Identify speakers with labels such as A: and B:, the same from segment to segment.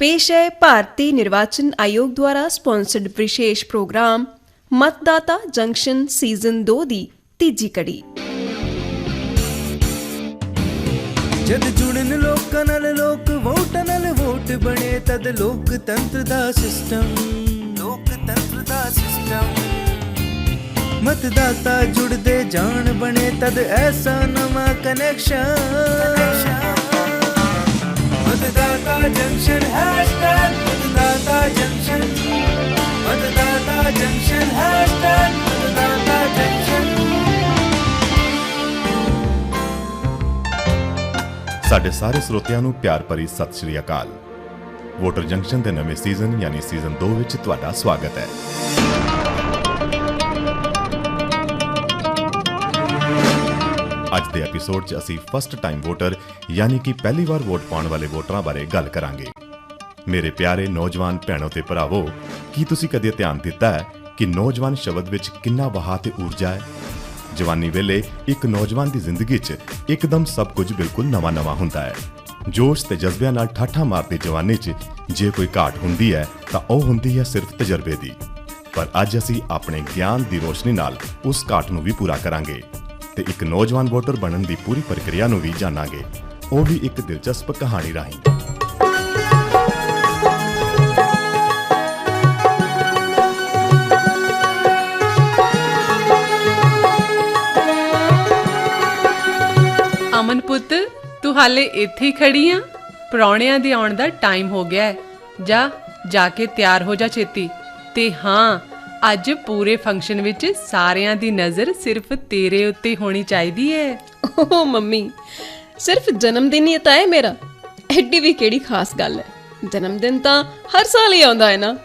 A: पेश है भारतीय निर्वाचन आयोग द्वारा स्पॉन्सर्ड विशेष प्रोग्राम मतदाता जंक्शन सीजन 2 ਦੀ ਤੀਜੀ ਕੜੀ
B: ਜਦ ਜੁੜਨ ਲੋਕਾਂ ਨਾਲ ਲੋਕ ਵੋਟਾਂ ਨਾਲ ਵੋਟ ਬਣੇ ਤਦ ਲੋਕਤੰਤਰ ਦਾ ਸਿਸਟਮ ਲੋਕਤੰਤਰ ਦਾ ਸਿਸਟਮ ਮਤਦਾਤਾ ਜੁੜਦੇ ਜਾਣ ਬਣੇ ਤਦ ਐਸਾ ਨਵਾਂ connection Matdata Junction hashtag Matdata Junction. Matdata Junction hashtag Matdata Junction.
C: ਸਾਡੇ ਸਾਰੇ ਸਰੋਤਿਆਂ ਨੂੰ ਪਿਆਰ ਭਰੀ ਸਤਿ ਸ਼੍ਰੀ ਅਕਾਲ। ਵੋਟਰ ਜੰਕਸ਼ਨ ਦੇ ਨਵੇਂ ਸੀਜ਼ਨ ਯਾਨੀ ਸੀਜ਼ਨ 2 ਵਿੱਚ ਤੁਹਾਡਾ ਸਵਾਗਤ ਹੈ। ਅੱਜ ਦੇ ਐਪੀਸੋਡ 'ਚ ਅਸੀਂ ਫਸਟ ਟਾਈਮ ਵੋਟਰ ਯਾਨੀ ਕਿ ਪਹਿਲੀ ਵਾਰ ਵੋਟ ਪਾਉਣ ਵਾਲੇ ਵੋਟਰਾਂ ਬਾਰੇ ਗੱਲ ਕਰਾਂਗੇ। ਮੇਰੇ ਪਿਆਰੇ ਨੌਜਵਾਨ ਭੈਣੋ ਤੇ ਭਰਾਵੋ, ਕੀ ਤੁਸੀਂ ਕਦੇ ਧਿਆਨ ਦਿੱਤਾ ਹੈ ਕਿ ਨੌਜਵਾਨ ਸ਼ਬਦ ਵਿੱਚ ਕਿੰਨਾ ਵਹਾਅ ਤੇ ਊਰਜਾ ਹੈ? ਜਵਾਨੀ ਵੇਲੇ ਇੱਕ ਨੌਜਵਾਨ ਦੀ ਜ਼ਿੰਦਗੀ 'ਚ ਇੱਕਦਮ ਸਭ ਕੁਝ ਬਿਲਕੁਲ ਨਵਾਂ-ਨਵਾਂ ਹੁੰਦਾ ਹੈ। ਜੋਸ਼ ਤੇ ਜਜ਼ਬਿਆਂ ਨਾਲ ਠਾਠਾ ਮਾਰਦੇ ਜਵਾਨੀ 'ਚ ਜੇ ਕੋਈ ਘਾਟ ਹੁੰਦੀ ਹੈ, ਤਾਂ ਉਹ ਹੁੰਦੀ ਹੈ ਸਿਰਫ ਤਜਰਬੇ ਦੀ। ਪਰ ਅੱਜ ਅਸੀਂ ਆਪਣੇ ਗਿਆਨ ਦੀ ਰੋਸ਼ਨੀ ਨਾਲ ਉਸ ਘਾਟ ਨੂੰ ਵੀ ਪੂਰਾ ਕਰਾਂਗੇ। ਤੇ ਇੱਕ ਨੌਜਵਾਨ ਵੋਟਰ ਬਣਨ ਦੀ ਪੂਰੀ ਪ੍ਰਕਿਰਿਆ ਨੂੰ ਵੀ ਜਾਣਾਂਗੇ। ਉਹ ਵੀ ਇੱਕ ਦਿਲਚਸਪ ਕਹਾਣੀ ਰਾਹੀਂ।
D: ਅਮਨ ਪੁੱਤ, ਤੂੰ ਹਾਲੇ ਇੱਥੇ ਹੀ ਖੜੀ ਆ? ਪ੍ਰਾਹੁਣਿਆਂ ਦੇ ਆਉਣ ਦਾ ਟਾਈਮ ਹੋ ਗਿਆ ਹੈ। ਜਾ ਜਾ ਕੇ ਤਿਆਰ ਹੋ ਜਾ ਛੇਤੀ। ਤੇ ਹਾਂ ਅੱਜ ਪੂਰੇ ਫੰਕਸ਼ਨ ਵਿੱਚ ਸਾਰਿਆਂ ਦੀ ਨਜ਼ਰ ਸਿਰਫ ਤੇਰੇ ਉੱਤੇ ਹੋਣੀ ਚਾਹੀਦੀ ਹੈ।
A: ਓ ਮੰਮੀ। ਸਿਰਫ ਜਨਮ ਦਿਨ ਹੀ ਤਾਂ ਹੈ ਮੇਰਾ। ਐਡੀ ਵੀ ਕਿਹੜੀ ਖਾਸ ਗੱਲ ਹੈ? ਜਨਮ ਦਿਨ ਤਾਂ ਹਰ ਸਾਲ ਹੀ ਆਉਂਦਾ ਹੈ ਨਾ।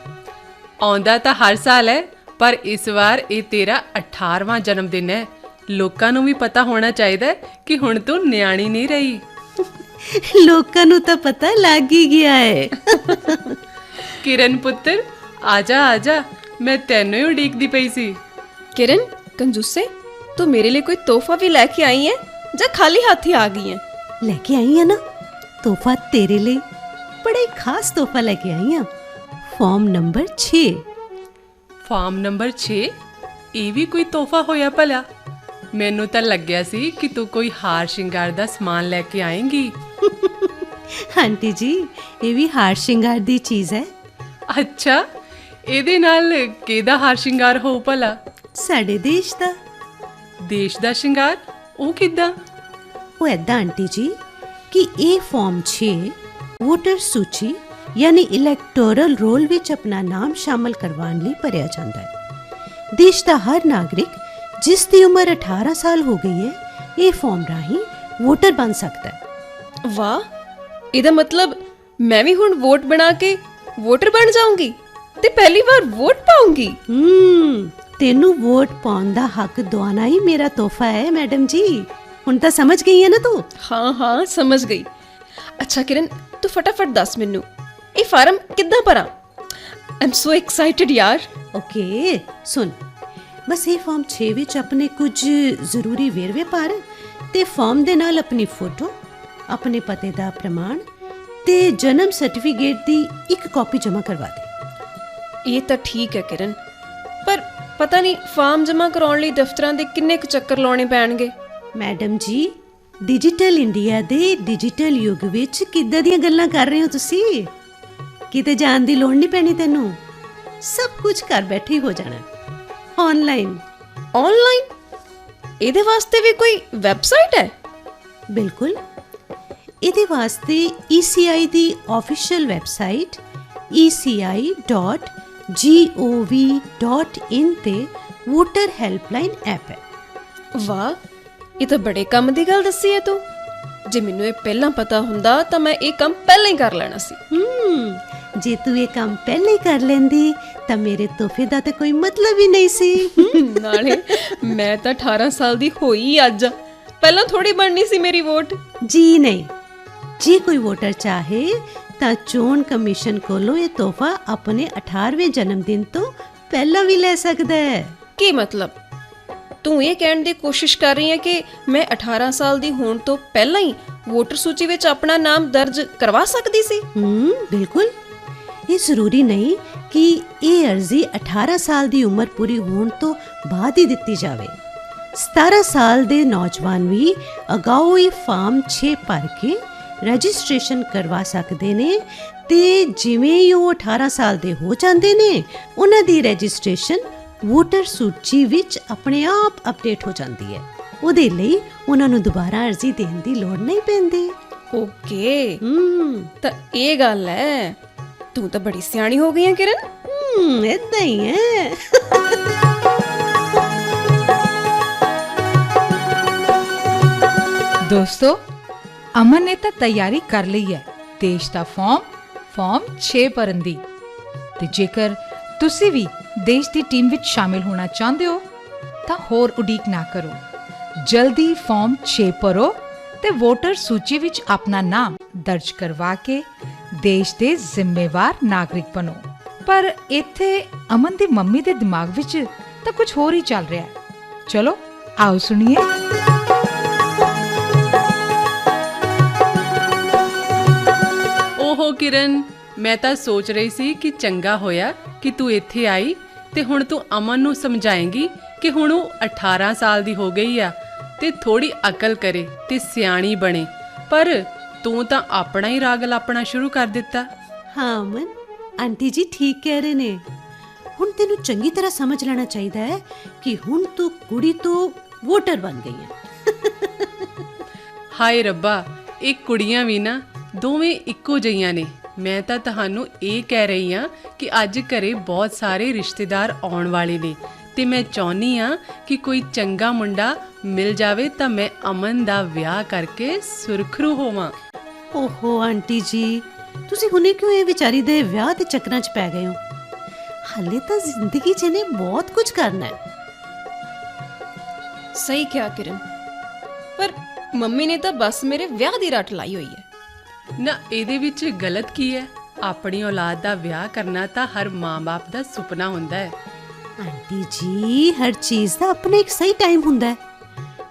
D: ਆਉਂਦਾ ਤਾਂ ਹਰ ਸਾਲ ਹੈ ਪਰ ਇਸ ਵਾਰ ਇਹ ਤੇਰਾ 18ਵਾਂ ਜਨਮ ਦਿਨ ਹੈ। ਲੋਕਾਂ ਨੂੰ ਵੀ ਪਤਾ ਹੋਣਾ ਚਾਹੀਦਾ ਹੈ ਕਿ ਹੁਣ ਤੂੰ ਨਿਆਣੀ ਨਹੀਂ ਰਹੀ।
E: ਲੋਕਾਂ ਨੂੰ ਤਾਂ ਪਤਾ ਲੱਗ ਹੀ ਗਿਆ ਹੈ।
D: ਕਿਰਨ ਪੁੱਤਰ ਆਜਾ ਆਜਾ ਮੈਂ ਤੈਨੂੰ ਹੀ ਉਡੀਕਦੀ ਪਈ ਸੀ।
A: ਕਿਰਨ ਕੰਜੂਸੇ ਤੂੰ ਮੇਰੇ ਲਈ ਕੋਈ ਤੋਹਫਾ ਵੀ ਲੈ ਕੇ ਆਈ ਹੈ ਜਾਂ ਖਾਲੀ ਹੱਥੀ ਆ ਗਈ ਹੈ
E: ਲੈ ਕੇ ਆਈ ਆ ਨਾ। ਤੋਹਫਾ ਤੇਰੇ ਲਈ। ਬੜਾ ਹੀ ਖਾਸ ਤੋਹਫਾ ਲੈ ਕੇ ਆਈ ਆ। ਫਾਰਮ ਨੰਬਰ 6
D: ਫਾਰਮ ਨੰਬਰ 6 ਇਹ ਵੀ ਕੋਈ ਤੋਹਫਾ ਹੋਇਆ ਭਲਾ? ਮੈਨੂੰ ਤਾਂ ਲੱਗਿਆ ਸੀ ਕਿ ਤੂੰ ਕੋਈ ਹਾਰ ਸ਼ਿੰਗਾਰ ਦਾ ਸਮਾਨ ਲੈ ਕੇ ਆਏਂਗੀ।
E: ਆਂਟੀ ਜੀ ਇਹ ਵੀ ਹਾਰ ਸ਼ਿੰਗਾਰ ਦੀ ਚੀਜ਼ ਹੈ।
D: ਅੱਛਾ ਇਹਦੇ ਨਾਲ ਕਿਹਦਾ ਹਾਰ ਸ਼ਿੰਗਾਰ ਹੋਊ ਭਲਾ?
E: ਸਾਡੇ ਦੇਸ਼ ਦਾ।
D: ਦੇਸ਼ ਦਾ ਸ਼ਿੰਗਾਰ? ਉਹ ਕਿੱਦਾਂ?
E: ਉਹ ਐਦਾਂ ਆਂਟੀ ਜੀ ਕਿ ਇਹ ਫਾਰਮ 6 ਵੋਟਰ ਸੂਚੀ ਯਾਨੀ ਇਲੈਕਟੋਰਲ ਰੋਲ ਵਿੱਚ ਆਪਣਾ ਨਾਮ ਸ਼ਾਮਲ ਕਰਵਾਉਣ ਲਈ ਭਰਿਆ ਜਾਂਦਾ ਹੈ। ਦੇਸ਼ ਦਾ ਹਰ ਨਾਗਰਿਕ ਜਿਸ ਦੀ ਉਮਰ 18 ਸਾਲ ਹੋ ਗਈ ਹੈ ਇਹ ਫਾਰਮ ਰਾਹੀਂ ਵੋਟਰ ਬਣ ਸਕਦਾ ਹੈ।
A: ਵਾਹ! ਇਹਦਾ ਮਤਲਬ ਮੈਂ ਵੀ ਹੁਣ ਵੋਟ ਬਣਾ ਕੇ ਵੋਟਰ ਬਣ ਜਾਊਂਗੀ? ਤੇ ਪਹਿਲੀ ਵਾਰ ਵੋਟ ਪਾਉਂਗੀ।
E: ਹੂੰ ਤੈਨੂੰ ਵੋਟ ਪਾਉਣ ਦਾ ਹੱਕ ਦਵਾਨਾ ਹੀ ਮੇਰਾ ਤੋਹਫਾ ਹੈ ਮੈਡਮ ਜੀ। ਹੁਣ ਤਾਂ ਸਮਝ ਗਈ ਹੈ ਨਾ ਤੂੰ?
A: ਹਾਂ ਹਾਂ ਸਮਝ ਗਈ। ਅੱਛਾ ਕਿਰਨ ਤੂੰ ਫਟਾਫਟ ਦੱਸ ਮੈਨੂੰ ਇਹ ਫਾਰਮ ਕਿੱਦਾਂ ਭਰਾਂ? ਆਮ ਸੋ ਐਕਸਾਈਟਿਡ ਯਾਰ।
E: ਓਕੇ ਸੁਣ। ਬਸ ਇਹ ਫਾਰਮ 6 ਵਿੱਚ ਆਪਣੇ ਕੁਝ ਜ਼ਰੂਰੀ ਵੇਰਵੇ ਭਰ ਤੇ ਫਾਰਮ ਦੇ ਨਾਲ ਆਪਣੀ ਫੋਟੋ ਆਪਣੇ ਪਤੇ ਦਾ ਪ੍ਰਮਾਣ ਤੇ ਜਨਮ ਸਰਟੀਫਿਕੇਟ ਦੀ ਇੱਕ ਕਾਪੀ ਜਮ੍ਹਾਂ ਕਰਵਾ ਦੇ।
A: ਇਹ ਤਾਂ ਠੀਕ ਹੈ ਕਿਰਨ। ਪਰ ਪਤਾ ਨਹੀਂ ਫਾਰਮ ਜਮ੍ਹਾਂ ਕਰਾਉਣ ਲਈ ਦਫ਼ਤਰਾਂ ਦੇ ਕਿੰਨੇ ਕੁ ਚੱਕਰ ਲਾਉਣੇ ਪੈਣਗੇ।
E: ਮੈਡਮ ਜੀ ਡਿਜੀਟਲ ਇੰਡੀਆ ਦੇ ਡਿਜੀਟਲ ਯੁੱਗ ਵਿੱਚ ਕਿੱਦਾਂ ਦੀਆਂ ਗੱਲਾਂ ਕਰ ਰਹੇ ਹੋ ਤੁਸੀਂ? ਕਿਤੇ ਜਾਣ ਦੀ ਲੋੜ ਨਹੀਂ ਪੈਣੀ ਤੈਨੂੰ? ਸਭ ਕੁਝ ਘਰ ਬੈਠੇ ਹੀ ਹੋ ਜਾਣਾ। ਆਨਲਾਈਨ
A: ਆਨਲਾਈਨ ਇਹਦੇ ਵਾਸਤੇ ਵੀ ਕੋਈ ਵੈਬਸਾਈਟ ਹੈ?
E: ਬਿਲਕੁਲ। ਇਹਦੇ ਵਾਸਤੇ ECI ਦੀ ਆਫੀਸ਼ੀਅਲ ਵੈਬਸਾਈਟ eci.gov.in ਤੇ ਵੋਟਰ ਹੈਲਪਲਾਈਨ ਐਪ ਹੈ।
A: ਵਾਹ ਇਹ ਤਾਂ ਬੜੇ ਕੰਮ ਦੀ ਗੱਲ ਦੱਸੀ ਹੈ ਤੂੰ। ਜੇ ਮੈਨੂੰ ਇਹ ਪਹਿਲਾਂ ਪਤਾ ਹੁੰਦਾ ਤਾਂ ਮੈਂ ਇਹ ਕੰਮ ਪਹਿਲਾਂ ਹੀ ਕਰ ਲੈਣਾ ਸੀ।
E: ਹੂੰ ਜੇ ਤੂੰ ਇਹ ਕੰਮ ਪਹਿਲਾਂ ਹੀ ਕਰ ਲੈਂਦੀ ਤਾਂ ਮੇਰੇ ਤੋਹਫੇ ਦਾ ਤਾਂ ਕੋਈ ਮਤਲਬ ਹੀ ਨਹੀਂ ਸੀ।
A: ਨਾਲੇ ਮੈਂ ਤਾਂ 18 ਸਾਲ ਦੀ ਹੋਈ ਅੱਜ। ਪਹਿਲਾਂ ਥੋੜੀ ਬਣਨੀ ਸੀ ਮੇਰੀ ਵੋਟ।
E: ਜੀ ਨਹੀਂ ਜੇ ਕੋਈ ਵੋਟਰ ਚਾਹੇ ਤਾਂ ਚੋਣ ਕਮਿਸ਼ਨ ਕੋਲੋਂ ਇਹ ਤੋਹਫਾ ਆਪਣੇ 18ਵੇਂ ਜਨਮ ਦਿਨ ਤੋਂ ਪਹਿਲਾਂ ਵੀ ਲੈ ਸਕਦਾ ਹੈ।
A: ਕੀ ਮਤਲਬ? ਤੂੰ ਇਹ ਕਹਿਣ ਦੀ ਕੋਸ਼ਿਸ਼ ਕਰ ਰਹੀ ਹੈ ਕਿ ਮੈਂ 18 ਸਾਲ ਦੀ ਹੋਣ ਤੋਂ ਪਹਿਲਾਂ ਹੀ ਵੋਟਰ ਸੂਚੀ ਵਿੱਚ ਆਪਣਾ ਨਾਮ ਦਰਜ ਕਰਵਾ ਸਕਦੀ ਸੀ?
E: ਹੂੰ ਬਿਲਕੁਲ। ਇਹ ਜ਼ਰੂਰੀ ਨਹੀਂ ਕਿ ਇਹ ਅਰਜ਼ੀ 18 ਸਾਲ ਦੀ ਉਮਰ ਪੂਰੀ ਹੋਣ ਤੋਂ ਬਾਅਦ ਹੀ ਦਿੱਤੀ ਜਾਵੇ। 17 ਸਾਲ ਦੇ ਨੌਜਵਾਨ ਵੀ ਅਗਾਊਂ ਹੀ ਫਾਰਮ 6 ਭਰ ਕੇ ਰਜਿਸਟ੍ਰੇਸ਼ਨ ਕਰਵਾ ਸਕਦੇ ਨੇ ਤੇ ਜਿਵੇਂ ਹੀ ਉਹ 18 ਸਾਲ ਦੇ ਹੋ ਜਾਂਦੇ ਨੇ ਉਹਨਾਂ ਦੀ ਰਜਿਸਟ੍ਰੇਸ਼ਨ ਵੋਟਰ ਸੂਚੀ ਵਿੱਚ ਆਪਣੇ ਆਪ ਅਪਡੇਟ ਹੋ ਜਾਂਦੀ ਹੈ। ਉਹਦੇ ਲਈ ਉਹਨਾਂ ਨੂੰ ਦੁਬਾਰਾ ਅਰਜ਼ੀ ਦੇਣ ਦੀ ਲੋੜ ਨਹੀਂ ਪੈਂਦੀ।
A: ਓਕੇ।
E: ਹੂੰ।
A: ਤਾਂ ਇਹ ਗੱਲ ਹੈ ਤੂੰ ਤਾਂ ਬੜੀ ਸਿਆਣੀ ਹੋ ਗਈ ਹੈ ਕਿਰਨ।
E: ਹੂੰ ਇਦਾਂ ਹੀ ਹੈ।
F: ਦੋਸਤੋ ਅਮਨ ਨੇ ਤਾਂ ਤਿਆਰੀ ਕਰ ਲਈ ਹੈ। ਦੇਸ਼ ਦਾ ਫਾਰਮ ਫਾਰਮ 6 ਭਰਨ ਦੀ। ਤੇ ਜੇਕਰ ਤੁਸੀਂ ਵੀ ਦੇਸ਼ ਦੀ ਟੀਮ ਵਿੱਚ ਸ਼ਾਮਿਲ ਹੋਣਾ ਚਾਹੁੰਦੇ ਹੋ, ਤਾਂ ਹੋਰ ਉਡੀਕ ਨਾ ਕਰੋ। ਜਲਦੀ ਫਾਰਮ 6 ਭਰੋ ਤੇ ਵੋਟਰ ਸੂਚੀ ਵਿੱਚ ਆਪਣਾ ਨਾਮ ਦਰਜ ਕਰਵਾ ਕੇ ਦੇਸ਼ ਦੇ ਜ਼ਿੰਮੇਵਾਰ ਨਾਗਰਿਕ ਬਣੋ। ਪਰ ਇੱਥੇ ਅਮਨ ਦੀ ਮੰਮੀ ਦੇ ਦਿਮਾਗ ਵਿੱਚ ਤਾਂ ਕੁਝ ਹੋਰ ਹੀ ਚੱਲ ਰਿਹਾ ਹੈ। ਚਲੋ, ਆਓ ਸੁਣੀਏ।
D: ਓਹੋ ਕਿਰਨ ਮੈਂ ਤਾਂ ਸੋਚ ਰਹੀ ਸੀ ਕਿ ਚੰਗਾ ਹੋਇਆ ਕਿ ਤੂੰ ਇੱਥੇ ਆਈ ਤੇ ਹੁਣ ਤੂੰ ਅਮਨ ਨੂੰ ਸਮਝਾਏਂਗੀ ਕਿ ਹੁਣ ਉਹ 18 ਸਾਲ ਦੀ ਹੋ ਗਈ ਆ ਤੇ ਥੋੜੀ ਅਕਲ ਕਰੇ ਤੇ ਸਿਆਣੀ ਬਣੇ। ਪਰ ਤੂੰ ਤਾਂ ਆਪਣਾ ਹੀ ਰਾਗ ਲਾਪਣਾ ਸ਼ੁਰੂ ਕਰ ਦਿੱਤਾ।
E: ਹਾਂ ਅਮਨ ਆਂਟੀ ਜੀ ਠੀਕ ਕਹਿ ਰਹੇ ਨੇ। ਹੁਣ ਤੈਨੂੰ ਚੰਗੀ ਤਰ੍ਹਾਂ ਸਮਝ ਲੈਣਾ ਚਾਹੀਦਾ ਹੈ ਕਿ ਹੁਣ ਤੂੰ ਕੁੜੀ ਤੋਂ ਵੋਟਰ ਬਣ ਗਈ ਹੈ
D: ਹਾਏ ਰੱਬਾ ਇਹ ਕੁੜੀਆਂ ਵੀ ਨਾ ਦੋਵੇਂ ਇੱਕੋ ਜਿਹੀਆਂ ਨੇ। ਮੈਂ ਤਾਂ ਤੁਹਾਨੂੰ ਇਹ ਕਹਿ ਰਹੀ ਹਾਂ ਕਿ ਅੱਜ ਘਰੇ ਬਹੁਤ ਸਾਰੇ ਰਿਸ਼ਤੇਦਾਰ ਆਉਣ ਵਾਲੇ ਨੇ ਤੇ ਮੈਂ ਚਾਹੁੰਨੀ ਆ ਕਿ ਕੋਈ ਚੰਗਾ ਮੁੰਡਾ ਮਿਲ ਜਾਵੇ ਤਾਂ ਮੈਂ ਅਮਨ ਦਾ ਵਿਆਹ ਕਰਕੇ ਸੁਰਖਰੂ ਹੋਵਾਂ।
E: ਓਹੋ ਆਂਟੀ ਜੀ ਤੁਸੀਂ ਹੁਣੇ ਕਿਉਂ ਇਹ ਵਿਚਾਰੀ ਦੇ ਵਿਆਹ ਦੇ ਚੱਕਰਾਂ 'ਚ ਪੈ ਗਏ ਹੋ? ਹਾਲੇ ਤਾਂ ਜ਼ਿੰਦਗੀ 'ਚ ਇਹਨੇ ਬਹੁਤ ਕੁਝ ਕਰਨਾ ਹੈ।
A: ਸਹੀ ਕਿਹਾ ਕਿਰਨ। ਪਰ ਮੰਮੀ ਨੇ ਤਾਂ ਬਸ ਮੇਰੇ ਵਿਆਹ ਦੀ ਰੱਟ ਲਾਈ ਹੋਈ ਹੈ।
D: ਨਾ ਇਹਦੇ ਵਿੱਚ ਗਲਤ ਕੀ ਹੈ? ਆਪਣੀ ਔਲਾਦ ਦਾ ਵਿਆਹ ਕਰਨਾ ਤਾਂ ਹਰ ਮਾਂ-ਬਾਪ ਦਾ ਸੁਪਨਾ ਹੁੰਦਾ ਹੈ।
E: ਆਂਟੀ ਜੀ ਹਰ ਚੀਜ਼ ਦਾ ਆਪਣਾ ਇੱਕ ਸਹੀ ਟਾਈਮ ਹੁੰਦਾ ਹੈ।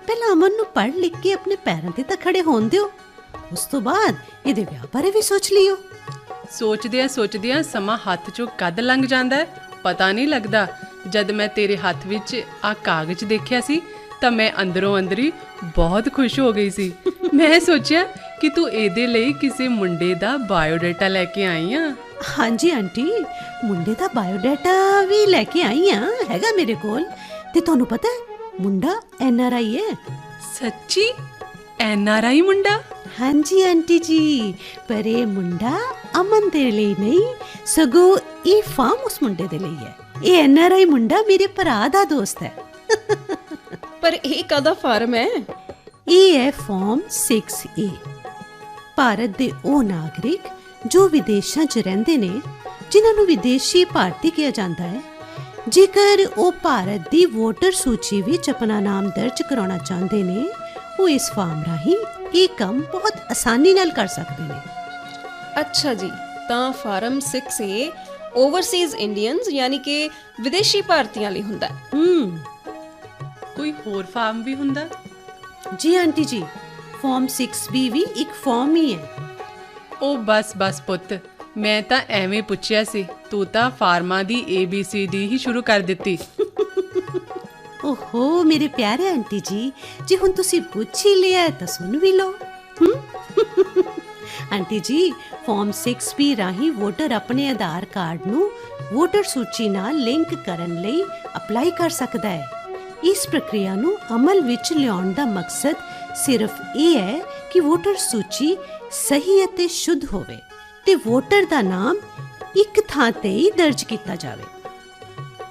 E: ਪਹਿਲਾਂ ਅਮਨ ਨੂੰ ਪੜ੍ਹ ਲਿਖ ਕੇ ਆਪਣੇ ਪੈਰਾਂ ਤੇ ਤਾਂ ਖੜੇ ਹੋਣ ਦਿਓ। ਉਸ ਤੋਂ ਬਾਅਦ ਇਹਦੇ ਵਿਆਹ ਬਾਰੇ ਵੀ ਸੋਚ ਲਿਓ।
D: ਸੋਚਦਿਆਂ ਸੋਚਦਿਆਂ ਸਮਾਂ ਹੱਥ ਚੋਂ ਕਦ ਲੰਘ ਜਾਂਦਾ ਹੈ। ਪਤਾ ਨਹੀਂ ਲੱਗਦਾ ਜਦ ਮੈਂ ਤੇਰੇ ਹੱਥ ਵਿੱਚ ਆ ਕਾਗਜ਼ ਦੇਖਿਆ ਸੀ ਤਾਂ ਮੈਂ ਅੰਦਰੋਂ ਅੰਦਰੀ ਬਹੁਤ ਖੁਸ਼ ਹੋ ਗਈ ਸੀ। ਮੈਂ ਸੋਚਿਆ ਕਿ ਤੂੰ ਇਹਦੇ ਲਈ ਕਿਸੇ ਮੁੰਡੇ ਦਾ ਬਾਇਓਡਾਟਾ ਲੈ ਕੇ ਆਈ ਆ?
E: ਹਾਂਜੀ ਆਂਟੀ। ਮੁੰਡੇ ਦਾ ਬਾਇਓਡਾਟਾ ਵੀ ਲੈ ਕੇ ਆਈ ਆ ਹੈਗਾ ਮੇਰੇ ਕੋਲ। ਤੇ ਤੁਹਾਨੂੰ ਪਤਾ ਹੈ ਮੁੰਡਾ ਐਨ ਆਰ ਆਈ ਹੈ।
D: ਸੱਚੀ? ਐਨ ਆਰ ਆਈ ਮੁੰਡਾ?
E: ਹਾਂਜੀ ਆਂਟੀ ਜੀ। ਪਰ ਇਹ ਮੁੰਡਾ ਅਮਨ ਦੇ ਲਈ ਨਹੀਂ ਸਗੋਂ ਇਹ ਫਾਰਮ ਉਸ ਮੁੰਡੇ ਦੇ ਲਈ ਹੈ। ਇਹ ਐਨ ਆਰ ਆਈ ਮੁੰਡਾ ਮੇਰੇ ਭਰਾ ਦਾ ਦੋਸਤ ਹੈ।
A: ਪਰ ਇਹ ਕਾਦਾ ਫਾਰਮ ਹੈ?
E: ਇਹ ਹੈ ਫਾਰਮ 6A ਭਾਰਤ ਦੇ ਉਹ ਨਾਗਰਿਕ ਜੋ ਵਿਦੇਸ਼ਾਂ 'ਚ ਰਹਿੰਦੇ ਨੇ ਜਿਨ੍ਹਾਂ ਨੂੰ ਵਿਦੇਸ਼ੀ ਭਾਰਤੀ ਕਿਹਾ ਜਾਂਦਾ ਹੈ। ਜੇਕਰ ਉਹ ਭਾਰਤ ਦੀ ਵੋਟਰ ਸੂਚੀ ਵਿੱਚ ਆਪਣਾ ਨਾਮ ਦਰਜ ਕਰਾਉਣਾ ਚਾਹੁੰਦੇ ਨੇ ਉਹ ਇਸ ਫਾਰਮ ਰਾਹੀਂ ਇਹ ਕੰਮ ਬਹੁਤ ਆਸਾਨੀ ਨਾਲ ਕਰ ਸਕਦੇ ਨੇ।
A: ਅੱਛਾ ਜੀ ਤਾਂ ਫਾਰਮ 6A ਓਵਰਸੀਜ਼ ਇੰਡੀਅਨਸ ਯਾਨੀ ਕਿ ਵਿਦੇਸ਼ੀ ਭਾਰਤੀਆਂ ਲਈ ਹੁੰਦਾ ਹੈ।
E: ਹੂੰ।
D: ਕੋਈ ਹੋਰ ਫਾਰਮ ਵੀ ਹੁੰਦਾ?
E: ਜੀ ਆਂਟੀ ਜੀ ਫਾਰਮ 6B ਵੀ ਇੱਕ ਫਾਰਮ ਹੀ ਹੈ।
D: ਉਹ ਬਸ ਬਸ ਪੁੱਤ ਮੈਂ ਤਾਂ ਐਵੇਂ ਪੁੱਛਿਆ ਸੀ ਤੂੰ ਤਾਂ ਫਾਰਮਾਂ ਦੀ ABCD ਹੀ ਸ਼ੁਰੂ ਕਰ ਦਿੱਤੀ।
E: ਓਹੋ ਮੇਰੇ ਪਿਆਰੇ ਆਂਟੀ ਜੀ ਜੇ ਹੁਣ ਤੁਸੀਂ ਪੁੱਛ ਹੀ ਲਿਆ ਤਾਂ ਸੁਣ ਵੀ ਲਓ? ਆਂਟੀ ਜੀ ਫਾਰਮ 6B ਰਾਹੀਂ ਵੋਟਰ ਆਪਣੇ ਆਧਾਰ ਕਾਰਡ ਨੂੰ ਵੋਟਰ ਸੂਚੀ ਨਾਲ ਲਿੰਕ ਕਰਨ ਲਈ ਅਪਲਾਈ ਕਰ ਸਕਦਾ ਹੈ। ਇਸ ਪ੍ਰਕਿਰਿਆ ਨੂੰ ਅਮਲ ਵਿੱਚ ਲਿਆਉਣ ਦਾ ਮਕਸਦ ਸਿਰਫ ਇਹ ਹੈ ਕਿ ਵੋਟਰ ਸੂਚੀ ਸਹੀ ਅਤੇ ਸ਼ੁੱਧ ਹੋਵੇ ਤੇ ਵੋਟਰ ਦਾ ਨਾਮ ਇੱਕ ਥਾਂ ਤੇ ਹੀ ਦਰਜ ਕੀਤਾ ਜਾਵੇ।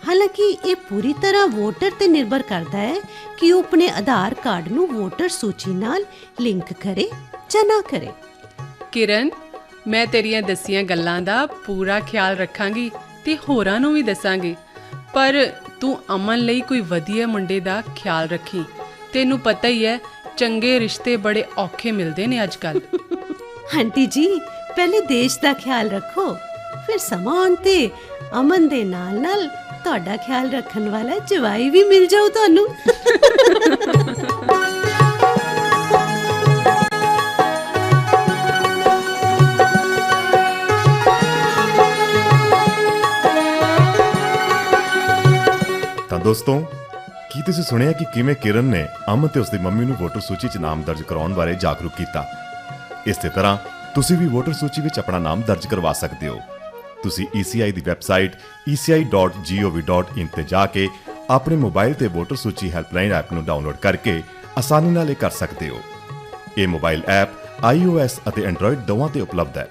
E: ਹਾਲਾਂਕਿ ਇਹ ਪੂਰੀ ਤਰ੍ਹਾਂ ਵੋਟਰ ਤੇ ਨਿਰਭਰ ਕਰਦਾ ਹੈ ਕਿ ਉਹ ਆਪਣੇ ਆਧਾਰ ਕਾਰਡ ਨੂੰ ਵੋਟਰ ਸੂਚੀ ਨਾਲ ਲਿੰਕ ਕਰੇ ਜਾਂ ਨਾ ਕਰੇ।
D: ਕਿਰਨ, ਮੈਂ ਤੇਰੀਆਂ ਦਸੀਆਂ ਗੱਲਾਂ ਦਾ ਪੂਰਾ ਖਿਆਲ ਰੱਖਾਂਗੀ ਤੇ ਹੋਰਾਂ ਨੂੰ ਵੀ ਦੱਸਾਂਗੀ। ਪਰ ਤੂੰ ਅਮਨ ਲਈ ਕੋਈ ਵਧੀਆ ਮੁੰਡੇ ਦਾ ਖਿਆਲ ਰੱਖੀ। ਤੈਨੂੰ ਪਤਾ ਹੀ ਹੈ ਚੰਗੇ ਰਿਸ਼ਤੇ ਬੜੇ ਔਖੇ ਮਿਲਦੇ ਨੇ ਅੱਜਕੱਲ
E: ਆਂਟੀ ਜੀ ਪਹਿਲੇ ਦੇਸ਼ ਦਾ ਖਿਆਲ ਰੱਖੋ ਫਿਰ ਸਮਾਂ ਤੇ ਅਮਨ ਦੇ ਨਾਲ ਨਾਲ ਤੁਹਾਡਾ ਖਿਆਲ ਰੱਖਣ ਵਾਲਾ ਜਵਾਈ ਵੀ ਮਿਲ ਜਾਊ ਤੁਹਾਨੂੰ।
C: ਦੋਸਤੋ ਤੁਸੀਂ ਸੁਣਿਆ ਕਿ ਕਿਵੇਂ ਕਿਰਨ ਨੇ ਅਮਨ ਤੇ ਉਸਦੀ ਮੰਮੀ ਨੂੰ ਵੋਟਰ ਸੂਚੀ 'ਚ ਨਾਮ ਦਰਜ ਕਰਾਉਣ ਬਾਰੇ ਜਾਗਰੂਕ ਕੀਤਾ। ਇਸੇ ਤਰ੍ਹਾਂ, ਤੁਸੀਂ ਵੀ ਵੋਟਰ ਸੂਚੀ ਵਿੱਚ ਆਪਣਾ ਨਾਮ ਦਰਜ ਕਰਵਾ ਸਕਦੇ ਹੋ। ਤੁਸੀਂ ECI ਦੀ ਵੈਬਸਾਈਟ eci.gov.in ਤੇ ਜਾ ਕੇ ਆਪਣੇ ਮੋਬਾਈਲ ਤੇ ਵੋਟਰ ਸੂਚੀ ਹੈਲਪਲਾਈਨ ਐਪ ਨੂੰ ਡਾਊਨਲੋਡ ਕਰਕੇ ਆਸਾਨੀ ਨਾਲ ਇਹ ਕਰ ਸਕਦੇ ਹੋ। ਇਹ ਮੋਬਾਈਲ ਐਪ iOS ਅਤੇ Android ਦੋਵਾਂ ਤੇ ਉਪਲਬਧ ਹੈ।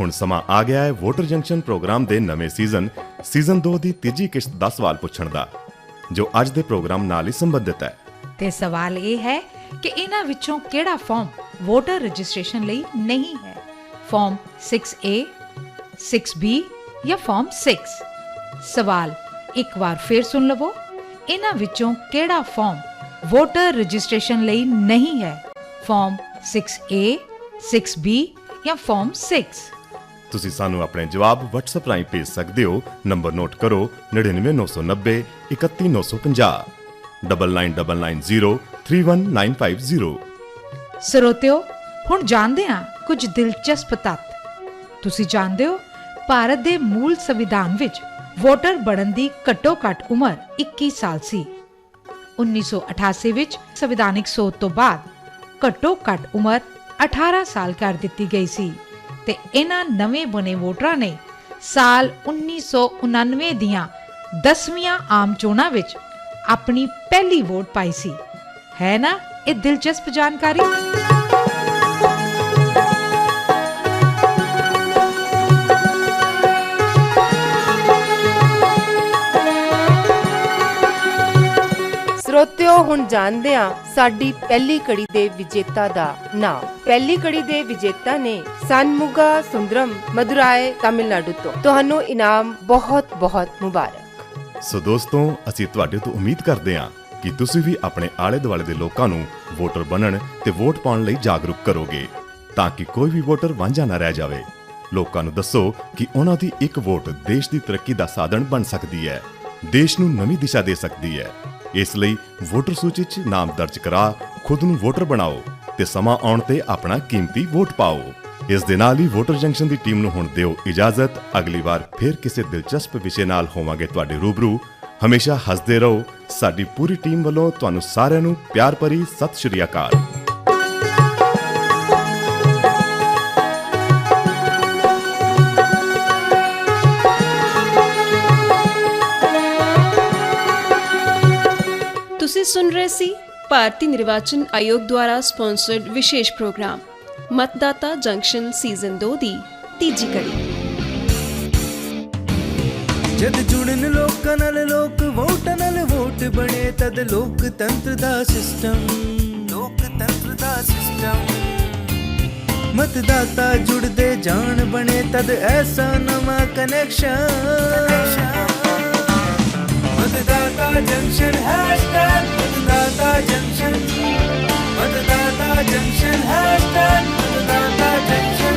C: ਹੁਣ ਸਮਾਂ ਆ ਗਿਆ ਹੈ ਵੋਟਰ ਜੰਕਸ਼ਨ ਪ੍ਰੋਗਰਾਮ ਦੇ ਨਵੇਂ ਸੀਜ਼ਨ ਸੀਜ਼ਨ 2 ਦੀ ਤੀਜੀ ਕਿਸ਼ਤ ਦਾ ਸਵਾਲ ਪੁੱਛਣ ਦਾ। ਜੋ ਅੱਜ ਦੇ ਪ੍ਰੋਗਰਾਮ ਨਾਲ ਹੀ ਸੰਬੰਧਿਤ ਹੈ।
F: ਤੇ ਸਵਾਲ ਇਹ ਹੈ ਕਿ ਇਹਨਾਂ ਵਿੱਚੋਂ ਕਿਹੜਾ ਫਾਰਮ ਵੋਟਰ ਰਜਿਸਟ੍ਰੇਸ਼ਨ ਲਈ ਨਹੀਂ ਹੈ? ਫਾਰਮ 6A 6B ਜਾਂ ਫਾਰਮ 6 ਸਵਾਲ ਇੱਕ ਵਾਰ ਫਿਰ ਸੁਣ ਲਵੋ। ਇਹਨਾਂ ਵਿੱਚੋਂ ਕਿਹੜਾ ਫਾਰਮ ਵੋਟਰ ਰਜਿਸਟ੍ਰੇਸ਼ਨ ਲਈ ਨਹੀਂ ਹੈ? ਫਾਰਮ 6A 6B ਜਾਂ ਫਾਰਮ 6
C: ਤੁਸੀਂ ਸਾਨੂੰ ਆਪਣੇ ਜਵਾਬ WhatsApp ਰਾਹੀਂ ਭੇਜ ਸਕਦੇ ਹੋ। ਨੰਬਰ ਨੋਟ ਕਰੋ 99990 31950 9990
F: ਸਰੋਤਿਓ ਹੁਣ ਜਾਣਦੇ ਹਾਂ ਕੁਝ ਦਿਲਚਸਪ ਤੱਤ। ਤੁਸੀਂ ਜਾਣਦੇ ਹੋ, ਭਾਰਤ ਦੇ ਮੂਲ ਸੰਵਿਧਾਨ ਵਿੱਚ ਵੋਟਰ ਬਣਨ ਦੀ ਘੱਟੋ-ਘੱਟ ਉਮਰ 21 ਸਾਲ ਸੀ। 1988 ਵਿੱਚ ਸੰਵਿਧਾਨਿਕ ਸੋਧ ਤੋਂ ਬਾਅਦ ਘੱਟੋ-ਘੱਟ ਉਮਰ 18 ਸਾਲ ਕਰ ਦਿੱਤੀ ਗਈ ਸੀ। ਤੇ ਇਹਨਾਂ ਨਵੇਂ ਬਣੇ ਵੋਟਰਾਂ ਨੇ ਸਾਲ 1999 ਦੀਆਂ 10ਵੀਆਂ ਆਮ ਚੋਣਾਂ ਵਿੱਚ ਆਪਣੀ ਪਹਿਲੀ ਵੋਟ ਪਾਈ ਸੀ। ਹੈ ਨਾ ਇਹ ਦਿਲਚਸਪ ਜਾਣਕਾਰੀ?
G: ਸਰੋਤਿਓ ਹੁਣ ਜਾਣਦੇ ਹਾਂ ਸਾਡੀ ਪਹਿਲੀ ਕੜੀ ਦੇ ਵਿਜੇਤਾ ਦਾ ਨਾਮ। ਪਹਿਲੀ ਕੜੀ ਦੇ ਵਿਜੇਤਾ ਨੇ ਸਨਮੁਗਾ ਸੁੰਦਰਮ ਮਦੁਰਾਏ ਤਾਮਿਲਨਾਡੂ ਤੋਂ। ਤੁਹਾਨੂੰ ਇਨਾਮ ਬਹੁਤ ਬਹੁਤ ਮੁਬਾਰਕ।
C: ਸੋ ਦੋਸਤੋ, ਅਸੀਂ ਤੁਹਾਡੇ ਤੋਂ ਉਮੀਦ ਕਰਦੇ ਹਾਂ ਕਿ ਤੁਸੀਂ ਵੀ ਆਪਣੇ ਆਲੇ ਦੁਆਲੇ ਦੇ ਲੋਕਾਂ ਨੂੰ ਵੋਟਰ ਬਣਨ ਤੇ ਵੋਟ ਪਾਉਣ ਲਈ ਜਾਗਰੂਕ ਕਰੋਗੇ, ਤਾਂ ਕਿ ਕੋਈ ਵੀ ਵੋਟਰ ਵਾਂਝਾ ਨਾ ਰਹਿ ਜਾਵੇ। ਲੋਕਾਂ ਨੂੰ ਦੱਸੋ ਕਿ ਉਹਨਾਂ ਦੀ ਇੱਕ ਵੋਟ ਦੇਸ਼ ਦੀ ਤਰੱਕੀ ਦਾ ਸਾਧਨ ਬਣ ਸਕਦੀ ਹੈ, ਦੇਸ਼ ਨੂੰ ਨਵੀਂ ਦਿਸ਼ਾ ਦੇ ਸਕਦੀ ਹੈ। ਇਸ ਲਈ ਵੋਟਰ ਸੂਚੀ 'ਚ ਨਾਮ ਦਰਜ ਕਰਾ, ਖੁਦ ਨੂੰ ਵੋਟਰ ਬਣਾਓ ਤੇ ਸਮਾਂ ਆਉਣ ਤੇ ਆਪਣਾ ਕੀਮਤੀ ਵੋਟ ਪਾਓ। ਇਸ ਦੇ ਨਾਲ ਹੀ ਵੋਟਰ ਜੰਕਸ਼ਨ ਦੀ ਟੀਮ ਨੂੰ ਹੁਣ ਦਿਓ ਇਜਾਜ਼ਤ। ਅਗਲੀ ਵਾਰ ਫਿਰ ਕਿਸੇ ਦਿਲਚਸਪ ਵਿਸ਼ੇ ਨਾਲ ਹੋਵਾਂਗੇ ਤੁਹਾਡੇ ਰੂਬਰੂ। ਹਮੇਸ਼ਾ ਹੱਸਦੇ ਰਹੋ। ਸਾਡੀ ਪੂਰੀ ਟੀਮ ਵੱਲੋਂ ਤੁਹਾਨੂੰ ਸਾਰਿਆਂ ਨੂੰ ਪਿਆਰ ਭਰੀ ਸਤਿ ਸ਼੍ਰੀ ਅਕਾਲ।
A: ਸੁਣ ਰਹੇ ਸੀ ਭਾਰਤੀ ਨਿਰਵਾਚਨ ਆਯੋਗ ਦੁਆਰਾ ਸਪਾਂਸਰਡ ਵਿਸ਼ੇਸ਼ ਪ੍ਰੋਗਰਾਮ ਮਤਦਾਤਾ ਜੰਕਸ਼ਨ ਸੀਜ਼ਨ 2 ਦੀ ਤੀਜੀ ਕੜੀ
B: ਜਦ ਜੁੜਨ ਲੋਕਾਂ ਨਾਲ ਲੋਕ ਵੋਟਾਂ ਨਾਲ ਵੋਟ ਬਣੇ ਤਦ ਲੋਕਤੰਤਰ ਦਾ ਸਿਸਟਮ ਲੋਕਤੰਤਰ ਦਾ ਸਿਸਟਮ ਮਤਦਾਤਾ ਜੁੜਦੇ ਜਾਣ ਬਣੇ ਤਦ ਐਸਾ ਨਵਾਂ connection Matata Junction hashtag Matata Junction Matata Junction hashtag Matata Junction